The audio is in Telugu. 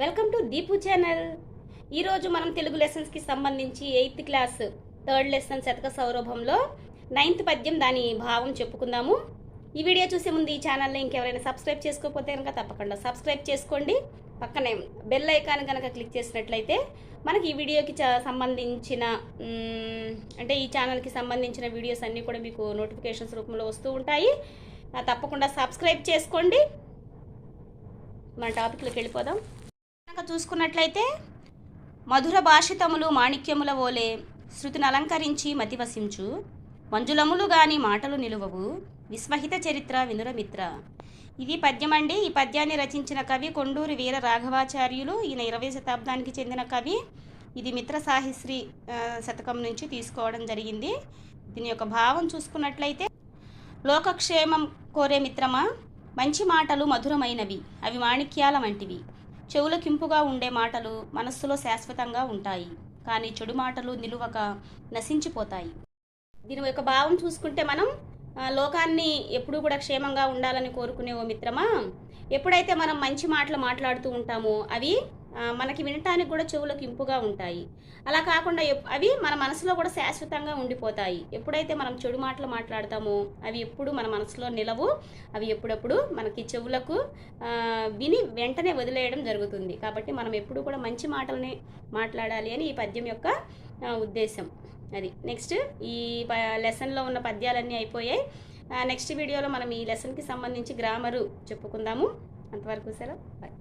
Welcome to Deepu channel. ఈరోజు మనం తెలుగు లెసన్స్కి సంబంధించి ఎయిత్ క్లాస్ థర్డ్ లెసన్ శతక సౌరభంలో నైన్త్ పద్యం దాని భావం చెప్పుకుందాము. ఈ వీడియో చూసే ముందు ఈ ఛానల్ని ఇంకెవరైనా సబ్స్క్రైబ్ చేసుకోకపోతే కనుక తప్పకుండా సబ్స్క్రైబ్ చేసుకోండి. పక్కనే బెల్ ఐకాన్ కనుక క్లిక్ చేసినట్లయితే మనకి ఈ వీడియోకి చ- సంబంధించిన అంటే ఈ ఛానల్కి సంబంధించిన వీడియోస్ అన్నీ కూడా మీకు నోటిఫికేషన్స్ రూపంలో వస్తూ ఉంటాయి. తప్పకుండా సబ్స్క్రైబ్ చేసుకోండి. మన టాపిక్లోకి వెళ్ళిపోదాం. కనుక చూసుకున్నట్లయితే మధుర భాషితములు మాణిక్యముల ఓలే శృతిని అలంకరించి మతివసించు. మంజులములు గాని మాటలు నిలువవు. విశ్వహిత చరిత్ర వినురమిత్ర ఇది పద్యం అండి ఈ పద్యాన్ని రచించిన కవి కొండూరి వీర రాఘవాచార్యులు. ఈయన ఇరవై శతాబ్దానికి చెందిన కవి. ఇది మిత్ర సాహిశ్రీ శతకం నుంచి తీసుకోవడం జరిగింది. దీని యొక్క భావం చూసుకున్నట్లయితే లోకక్షేమం కోరే మిత్రమా? మంచి మాటలు మధురమైనవి. అవి మాణిక్యాల వంటివి. చెవులకింపుగా ఉండే మాటలు మనస్సులో శాశ్వతంగా ఉంటాయి కానీ చెడు మాటలు నిలువక నశించిపోతాయి. దీని యొక్క భావం చూసుకుంటే మనం లోకాన్ని ఎప్పుడూ కూడా క్షేమంగా ఉండాలని కోరుకునే ఓ మిత్రమా? ఎప్పుడైతే మనం మంచి మాటలు మాట్లాడుతూ ఉంటామో అవి మనకి వినటానికి కూడా చెవులకు ఇంపుగా ఉంటాయి. అలా కాకుండా అవి మన మనసులో కూడా శాశ్వతంగా ఉండిపోతాయి. ఎప్పుడైతే మనం చెడు మాటలు మాట్లాడతామో అవి ఎప్పుడు మన మనసులో నిలవు అవి ఎప్పుడప్పుడు మనకి చెవులకు విని వెంటనే వదిలేయడం జరుగుతుంది. కాబట్టి మనం ఎప్పుడు కూడా మంచి మాటలని మాట్లాడాలి అని ఈ పద్యం యొక్క ఉద్దేశం. అది. నెక్స్ట్ ఈ ప లెసన్లో ఉన్న పద్యాలన్నీ అయిపోయాయి. నెక్స్ట్ వీడియోలో మనం ఈ లెసన్కి సంబంధించి గ్రామరు చెప్పుకుందాము. అంతవరకు సరే బాయ్